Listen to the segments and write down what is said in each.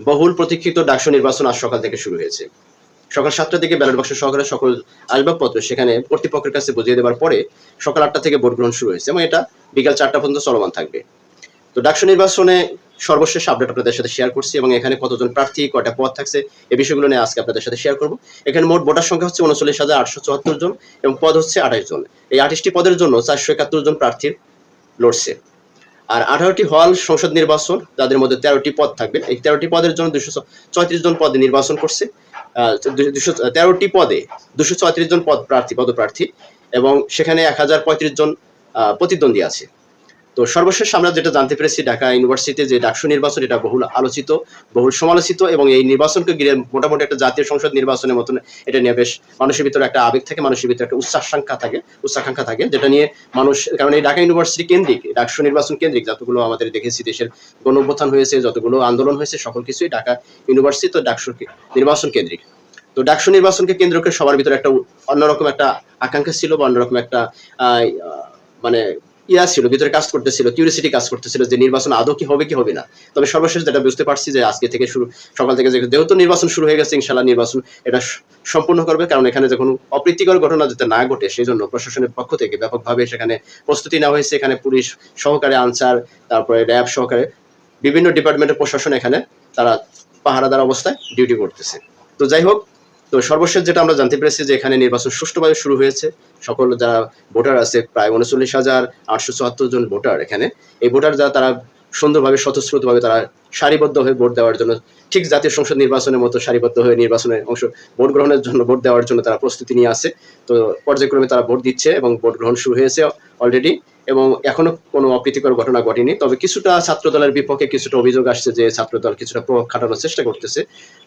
বহুল প্রতীক্ষিত ডাকসু নির্বাচন আজ সকাল থেকে শুরু হয়েছে। সকাল সাতটা থেকে ব্যালট বাক্স সহকারে সকল আসবাবপত্র সেখানে কর্তৃপক্ষের কাছে বুঝিয়ে দেওয়ার পরে সকাল আটটা থেকে ভোট গ্রহণ শুরু হয়েছে এবং এটা বিকাল চারটা পর্যন্ত চলমান থাকবে। তো ডাকসু নির্বাচনে সর্বশেষ আপডেট আপনাদের সাথে শেয়ার করছি এবং এখানে কতজন প্রার্থী, কয়টা পদ থাকছে এই বিষয়গুলো নিয়ে আজকে আপনাদের সাথে শেয়ার করব। এখানে মোট ভোটার সংখ্যা হচ্ছে উনচল্লিশ হাজার আটশো চুয়াত্তর জন এবং পদ হচ্ছে আঠাশ জন। এই আঠাশটি পদের জন্য চারশো একাত্তর জন প্রার্থী লড়ছে আর আঠারোটি হল সংসদ নির্বাচন, তাদের মধ্যে তেরোটি পদ থাকবে। এই তেরোটি পদের জন্য দুশো জন পদে নির্বাচন করছে। দুশো তেরোটি পদে দুশো জন পদ প্রার্থী, পদপ্রার্থী। এবং সেখানে এক হাজার পঁয়ত্রিশ জন প্রতিদ্বন্দ্বী আছে। তো সর্বশেষ আমরা যেটা জানতে পেরেছি, ঢাকা ইউনিভার্সিটিতে যে ডাকসু নির্বাচন, এটা বহুল আলোচিত, বহুল সমালোচিত এবং এই নির্বাচনকে ঘিরে মোটামুটি একটা জাতীয় সংসদ নির্বাচনের মতন এটা নিয়ে বেশ মানুষের ভিতরে একটা আবেগ থাকে, মানুষের ভিতরে একটা উচ্চাকাঙ্ক্ষা থাকে উচ্চাকাঙ্ক্ষা থাকে, যেটা নিয়ে মানুষ, কারণ এই ঢাকা ইউনিভার্সিটি কেন্দ্রিক, ডাকসু নির্বাচন কেন্দ্রিক যতগুলো আমাদের দেখেছি, দেশের গণঅভ্যুত্থান হয়েছে, যতগুলো আন্দোলন হয়েছে, সকল কিছুই ঢাকা ইউনিভার্সিটি তো ডাকসু নির্বাচন কেন্দ্রিক। তো ডাকসু নির্বাচনকে কেন্দ্র করে সবার ভিতরে একটা অন্যরকম একটা আকাঙ্ক্ষা ছিল বা অন্যরকম একটা মানে ইয়া ছিল, ভিতরে কাজ করতেছিল কিউরিসিটি কাজ করতেছিল যে নির্বাচন আদৌ কি হবে কি হবে না। তবে সর্বশেষ যেটা বুঝতে পারছি যে আজকে থেকে শুরু, সকাল থেকে যেহেতু নির্বাচন শুরু হয়ে গেছে ইনশাল্লাহ নির্বাচন এটা সম্পূর্ণ করবে। কারণ এখানে যখন অপ্রীতিকর ঘটনা যাতে না ঘটে সেই জন্য প্রশাসনের পক্ষ থেকে ব্যাপকভাবে সেখানে প্রস্তুতি নেওয়া হয়েছে। এখানে পুলিশ সহকারে আনসার, তারপরে র্যাব সহকারে বিভিন্ন ডিপার্টমেন্টের প্রশাসন এখানে তারা পাহারাদার অবস্থায় ডিউটি করতেছে। তো যাই হোক তো সর্বশেষ যেটা আমরা জানতে পেরেছি যে এখানে নির্বাচন সুষ্ঠুভাবে শুরু হয়েছে। সকল যারা ভোটার আছে, প্রায় উনচল্লিশ হাজার আটশো চুয়াত্তর জন ভোটার এখানে। এই ভোটার যারা, তারা সুন্দরভাবে, স্বতঃস্ফূর্তভাবে তারা সারিবদ্ধ হয়ে ভোট দেওয়ার জন্য, ঠিক জাতীয় সংসদ নির্বাচনের মতো সারিবদ্ধ হয়ে নির্বাচনের অংশ, ভোট গ্রহণের জন্য ভোট দেওয়ার জন্য তারা প্রস্তুতি নিয়ে আছে তো পর্যায়ক্রমে তারা ভোট দিচ্ছে এবং ভোট গ্রহণ শুরু হয়েছে। অলরেডি এবং এখনও কোনো অপ্রীতিকর ঘটনা ঘটেনি। তবে কিছুটা ছাত্র দলের বিপক্ষে কিছুটা অভিযোগ আসছে যে ছাত্র দল কিছুটা প্রভাব খাটানোর চেষ্টা করতেছে।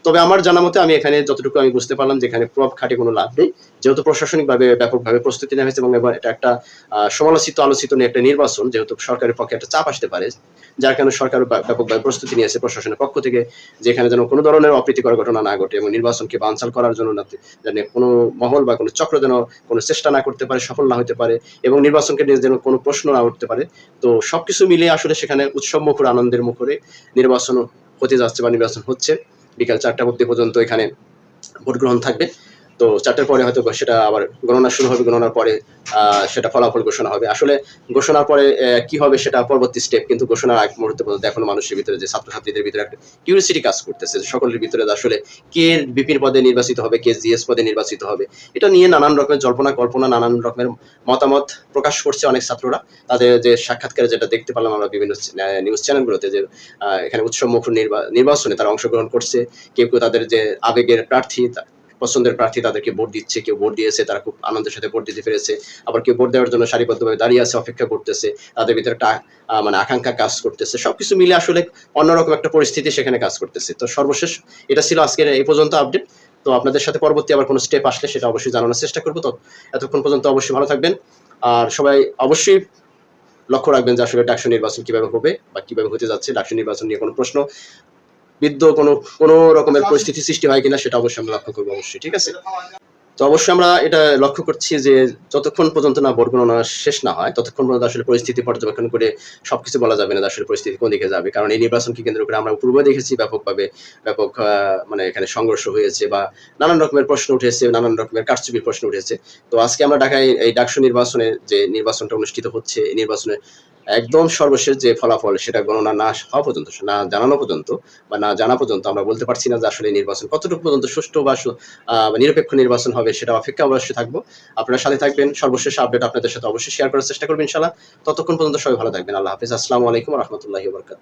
তবে আমার জানা মতে আমি এখানে যতটুকু আমি বুঝতে পারলাম যে এখানে প্রভাব খাটে কোনো লাভ নেই। যেহেতু প্রশাসনিকভাবে ব্যাপকভাবে প্রস্তুতি নেওয়া হয়েছে এবং এবার এটা একটা সমালোচিত আলোচিত নিয়ে একটা নির্বাচন, যেহেতু সরকারের পক্ষে একটা চাপ আসতে পারে, যার কারণে সরকার ব্যাপ- ব্যাপকভাবে প্রস্তুতি নিয়েছে প্রশাসনের পক্ষ থেকে যেখানে যেন কোনো ধরনের অপ্রীতিকর ঘটনা না ঘটে এবং নির্বাচনকে বানচাল করার জন্য না যেন কোনো মহল বা কোনো চক্র যেন কোনো চেষ্টা না করতে পারে, সফল না হতে পারে এবং নির্বাচনকে নিয়ে যেন কোনো প্রশ্ন না উঠতে পারে। তো সবকিছু মিলিয়ে আসলে সেখানে উৎসব মুখর আনন্দের মুখরে নির্বাচন হতে যাচ্ছে বা নির্বাচন হচ্ছে। বিকাল চারটা মধ্যে পর্যন্ত এখানে ভোট গ্রহণ থাকবে। তো চারটার পরে হয়তো সেটা আবার গণনা শুরু হবে, গণনার পরে সেটা ফলাফল ঘোষণা হবে। আসলে ঘোষণার পরে কি হবে সেটা পরবর্তী স্টেপ কিন্তু ঘোষণার আগ মুহূর্তে পর্যন্ত এখনও মানুষের ভিতরে যে ছাত্রছাত্রীদের ভিতরে একটা কিউরিসিটি কাজ করতেছে সকলের ভিতরে আসলে কে বিপির পদে নির্বাচিত হবে, কে জিএস পদে নির্বাচিত হবে। এটা নিয়ে নানান রকমের জল্পনা, কল্পনা, নানান রকমের মতামত প্রকাশ করছে অনেক ছাত্ররা। তাদের যে সাক্ষাৎকারে যেটা দেখতে পেলাম আমরা বিভিন্ন নিউজ চ্যানেলগুলোতে যে এখানে উৎসব মুখর নির্বাচনে তারা অংশগ্রহণ করছে। কেউ কেউ তাদের যে আবেগের প্রার্থী পছন্দের প্রার্থী তাদেরকে ভোট দিচ্ছে, কেউ ভোট দিয়েছে, তারা খুব আনন্দের সাথে ভোট দিতে পেরেছে। আবার কেউ ভোট দেওয়ার জন্য সারিবদ্ধভাবে দাঁড়িয়ে আছে, অপেক্ষা করতেছে, তাদের ভিতরে একটা মানে আকাঙ্ক্ষা কাজ করতেছে। সবকিছু মিলে আসলে অন্যরকম একটা পরিস্থিতি সেখানে কাজ করতেছে। তো সর্বশেষ, এটা ছিল আজকের এই পর্যন্ত আপডেট তো আপনাদের সাথে পরবর্তী আবার কোনো স্টেপ আসলে সেটা অবশ্যই জানানোর চেষ্টা করব। তো এতক্ষণ পর্যন্ত অবশ্যই ভালো থাকবেন। আর সবাই অবশ্যই লক্ষ্য রাখবেন যে আসলে ডাকসু নির্বাচন কীভাবে হবে বা কীভাবে হতে যাচ্ছে। ডাকসু নির্বাচন নিয়ে কোনো প্রশ্ন বিদ্ধ কোনো কোনো রকমের পরিস্থিতি সৃষ্টি হয় কিনা সেটা অবশ্যই আমরা লক্ষ্য করব অবশ্যই, ঠিক আছে? তো অবশ্যই আমরা এটা লক্ষ্য করছি যে যতক্ষণ পর্যন্ত না ভোট গণনা শেষ না হয়, ততক্ষণ পর্যন্ত আসলে পরিস্থিতি পর্যবেক্ষণ করে সবকিছু বলা যাবে না আসলে পরিস্থিতি কোন দিকে যাবে। কারণ এই নির্বাচনকে কেন্দ্র করে আমরা পূর্বে দেখেছি ব্যাপকভাবে, ব্যাপক মানে এখানে সংঘর্ষ হয়েছে বা নানান রকমের প্রশ্ন উঠেছে, নানান রকমের কারচুপির প্রশ্ন উঠেছে। তো আজকে আমরা ঢাকায় এই ডাকসু নির্বাচনে যে নির্বাচনটা অনুষ্ঠিত হচ্ছে, এই নির্বাচনে একদম সর্বশেষ যে ফলাফল সেটা গণনা না হওয়া পর্যন্ত, না জানানো পর্যন্ত বা না জানা পর্যন্ত আমরা বলতে পারছি না যে আসলে নির্বাচন কতটুকু পর্যন্ত সুষ্ঠু বা নিরপেক্ষ নির্বাচন হবে সেটা অপেক্ষা অবশ্যই থাকব। আপনার সাথে থাকবেন, সর্বশেষ আপডেট আপনাদের সাথে অবশ্যই শেয়ার করার চেষ্টা করবেন ইনশাল্লাহ ততক্ষণ পর্যন্ত সবাই ভালো থাকবেন। আল্লাহ হাফিজ। আসসালামু আলাইকুম রহমতুল্লাহি বরকাত